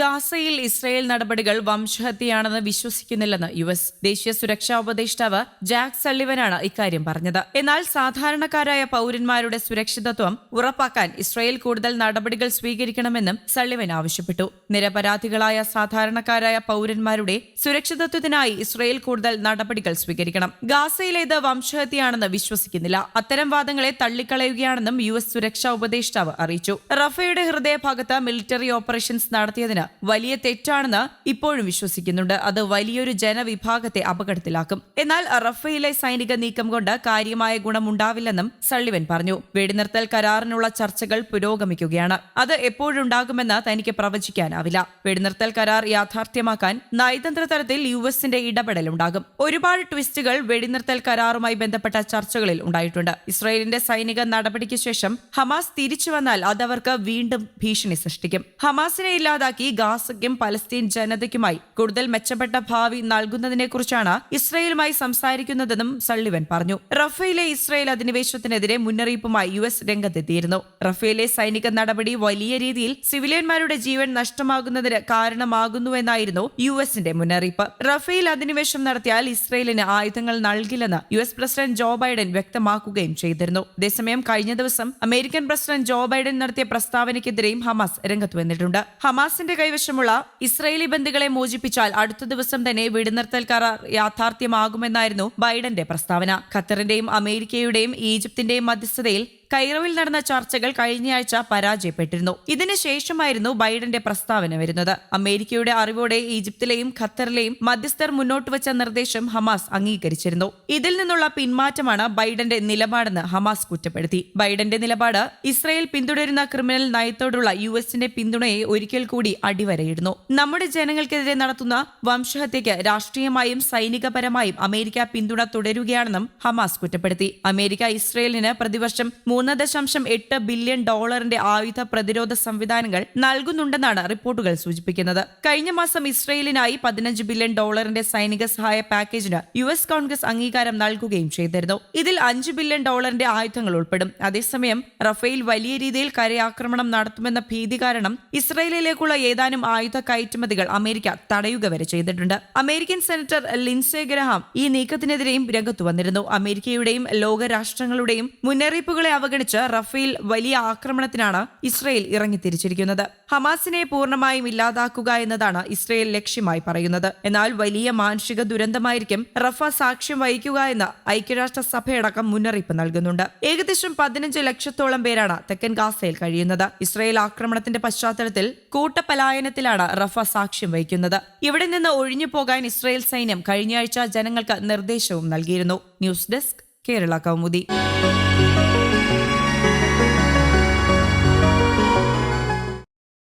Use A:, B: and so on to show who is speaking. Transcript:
A: ഗാസയിൽ ഇസ്രയേൽ നടപടികൾ വംശഹത്യയാണെന്ന് വിശ്വസിക്കുന്നില്ലെന്ന് U S ദേശീയ സുരക്ഷാ ഉപദേഷ്ടാവ് ജാക്ക് സള്ളിവനാണ് ഇക്കാര്യം പറഞ്ഞത്. എന്നാൽ സാധാരണക്കാരായ പൌരന്മാരുടെ സുരക്ഷിതത്വം ഉറപ്പാക്കാൻ ഇസ്രയേൽ കൂടുതൽ നടപടികൾ സ്വീകരിക്കണമെന്നും സള്ളിവൻ ആവശ്യപ്പെട്ടു. നിരപരാധികളായ സാധാരണക്കാരായ പൌരന്മാരുടെ സുരക്ഷിതത്വത്തിനായി ഇസ്രയേൽ കൂടുതൽ നടപടികൾ സ്വീകരിക്കണം. ഗാസയിലേത് വംശഹത്യയാണെന്ന് വിശ്വസിക്കുന്നില്ല. അത്തരം വാദങ്ങളെ തള്ളിക്കളയുകയാണെന്നും യു എസ് സുരക്ഷാ ഉപദേഷ്ടാവ് അറിയിച്ചു. റഫയുടെ ഹൃദയഭാഗത്ത് മിലിറ്ററി ഓപ്പറേഷൻസ് നടത്തിയതിന് വലിയ തെറ്റാണെന്ന് ഇപ്പോഴും വിശ്വസിക്കുന്നുണ്ട്. അത് വലിയൊരു ജനവിഭാഗത്തെ അപകടത്തിലാക്കും. എന്നാൽ റഫയിലെ സൈനിക നീക്കം കൊണ്ട് കാര്യമായ ഗുണമുണ്ടാവില്ലെന്നും സള്ളിവൻ പറഞ്ഞു. വെടിനിർത്തൽ കരാറിനുള്ള ചർച്ചകൾ പുരോഗമിക്കുകയാണ്. അത് എപ്പോഴുണ്ടാകുമെന്ന് തനിക്ക് പ്രവചിക്കാനാവില്ല. വെടിനിർത്തൽ കരാർ യാഥാർത്ഥ്യമാക്കാൻ നയതന്ത്ര തലത്തിൽ യു എസിന്റെ ഇടപെടലുണ്ടാകും. ഒരുപാട് ട്വിസ്റ്റുകൾ വെടിനിർത്തൽ കരാറുമായി ബന്ധപ്പെട്ട ചർച്ചകളിൽ ഉണ്ടായിട്ടുണ്ട്. ഇസ്രായേലിന്റെ സൈനിക നടപടിക്ക് ശേഷം ഹമാസ് തിരിച്ചു വന്നാൽ അതവർക്ക് വീണ്ടും ഭീഷണി സൃഷ്ടിക്കും. ഹമാസിനെ ഇല്ലാതാക്കി ഗാസയ്ക്കും പലസ്തീൻ ജനതയ്ക്കുമായി കൂടുതൽ മെച്ചപ്പെട്ട ഭാവി നൽകുന്നതിനെക്കുറിച്ചാണ് ഇസ്രയേലുമായി സംസാരിക്കുന്നതെന്നും സള്ളിവൻ പറഞ്ഞു. റഫേലെ ഇസ്രയേൽ അധിനിവേശത്തിനെതിരെ മുന്നറിയിപ്പുമായി യു എസ് രംഗത്തെത്തിയിരുന്നു. റഫേലെ സൈനിക നടപടി വലിയ രീതിയിൽ സിവിലിയന്മാരുടെ ജീവൻ നഷ്ടമാകുന്നതിന് കാരണമാകുന്നുവെന്നായിരുന്നു യു എസിന്റെ മുന്നറിയിപ്പ്. റഫേൽ അധിനിവേശം നടത്തിയാൽ ഇസ്രയേലിന് ആയുധങ്ങൾ നൽകില്ലെന്ന് U S president Joe Biden വ്യക്തമാക്കുകയും ചെയ്തിരുന്നു. അതേസമയം കഴിഞ്ഞ ദിവസം അമേരിക്കൻ പ്രസിഡന്റ് ജോ ബൈഡൻ നടത്തിയ പ്രസ്താവനയ്ക്കെതിരെയും ഹമാസ് രംഗത്ത് വന്നിട്ടുണ്ട്. ഹമാസിന്റെ കൈവശമുള്ള ഇസ്രയേലി ബന്ദികളെ മോചിപ്പിച്ചാൽ അടുത്ത ദിവസം തന്നെ വെടിനിർത്തൽ കരാർ യാഥാർത്ഥ്യമാകുമെന്നായിരുന്നു ബൈഡന്റെ പ്രസ്താവന. ഖത്തറിന്റെയും അമേരിക്കയുടെയും ഈജിപ്തിന്റെയും മധ്യസ്ഥതയിൽ കൈറോയിൽ നടന്ന ചർച്ചകൾ കഴിഞ്ഞയാഴ്ച പരാജയപ്പെട്ടിരുന്നു. ഇതിനുശേഷമായിരുന്നു ബൈഡന്റെ പ്രസ്താവന വരുന്നത്. അമേരിക്കയുടെ അറിവോടെ ഈജിപ്തിലെയും ഖത്തറിലെയും മധ്യസ്ഥർ മുന്നോട്ട് വെച്ച നിർദ്ദേശം ഹമാസ് അംഗീകരിച്ചിരുന്നു. ഇതിൽ നിന്നുള്ള പിന്മാറ്റമാണ് ബൈഡന്റെ നിലപാടെന്ന് ഹമാസ് കുറ്റപ്പെടുത്തി. ബൈഡന്റെ നിലപാട് ഇസ്രയേൽ പിന്തുടരുന്ന ക്രിമിനൽ നയത്തോടുള്ള യു എസിന്റെ പിന്തുണയെ ഒരിക്കൽ കൂടി അടിവരയിടുന്നു. നമ്മുടെ ജനങ്ങൾക്കെതിരെ നടത്തുന്ന വംശഹത്യയ്ക്ക് രാഷ്ട്രീയമായും സൈനികപരമായും അമേരിക്ക പിന്തുണ തുടരുകയാണെന്നും ഹമാസ് കുറ്റപ്പെടുത്തി. അമേരിക്ക ഇസ്രയേലിന് പ്രതിവർഷം മൂന്ന് ദശാംശം എട്ട് ബില്യൺ ഡോളറിന്റെ ആയുധ പ്രതിരോധ സംവിധാനങ്ങൾ നൽകുന്നുണ്ടെന്നാണ് റിപ്പോർട്ടുകൾ സൂചിപ്പിക്കുന്നത്. കഴിഞ്ഞ മാസം ഇസ്രയേലിനായി പതിനഞ്ച് ബില്യൺ ഡോളറിന്റെ സൈനിക സഹായ പാക്കേജിന് യു എസ് കോൺഗ്രസ് അംഗീകാരം നൽകുകയും ചെയ്തിരുന്നു. ഇതിൽ അഞ്ച് ബില്യൺ ഡോളറിന്റെ ആയുധങ്ങൾ ഉൾപ്പെടും. അതേസമയം റഫേൽ വലിയ രീതിയിൽ കരയാക്രമണം നടത്തുമെന്ന ഭീതി കാരണം ഇസ്രയേലിലേക്കുള്ള ഏതാനും ആയുധ കയറ്റുമതികൾ അമേരിക്ക തടയുക വരെ ചെയ്തിട്ടുണ്ട്. അമേരിക്കൻ സെനറ്റർ ലിൻസെ ഗ്രഹാം ഈ നീക്കത്തിനെതിരെയും രംഗത്തു വന്നിരുന്നു. അമേരിക്കയുടെയും ലോകരാഷ്ട്രങ്ങളുടെയും മുന്നറിയിപ്പുകളെ അവഗണിച്ച് റഫേൽ വലിയ ആക്രമണത്തിനാണ് ഇസ്രയേൽ ഇറങ്ങിത്തിരിച്ചിരിക്കുന്നത്. ഹമാസിനെ പൂർണമായും ഇല്ലാതാക്കുക എന്നതാണ് ഇസ്രയേൽ ലക്ഷ്യമായി പറയുന്നത്. എന്നാൽ വലിയ മാനുഷിക ദുരന്തമായിരിക്കും റഫ സാക്ഷ്യം വഹിക്കുക എന്ന് ഐക്യരാഷ്ട്ര സഭയടക്കം മുന്നറിയിപ്പ് നൽകുന്നുണ്ട്. ഏകദേശം പതിനഞ്ച് ലക്ഷത്തോളം പേരാണ് തെക്കൻ ഗാസയിൽ കഴിയുന്നത്. ഇസ്രയേൽ ആക്രമണത്തിന്റെ പശ്ചാത്തലത്തിൽ കൂട്ടപലായനത്തിലാണ് റഫ സാക്ഷ്യം വഹിക്കുന്നത്. ഇവിടെ നിന്ന് ഒഴിഞ്ഞു പോകാൻ ഇസ്രയേൽ സൈന്യം കഴിഞ്ഞയാഴ്ച ജനങ്ങൾക്ക് നിർദ്ദേശവും നൽകിയിരുന്നു. News desk Kerala Kaumudi.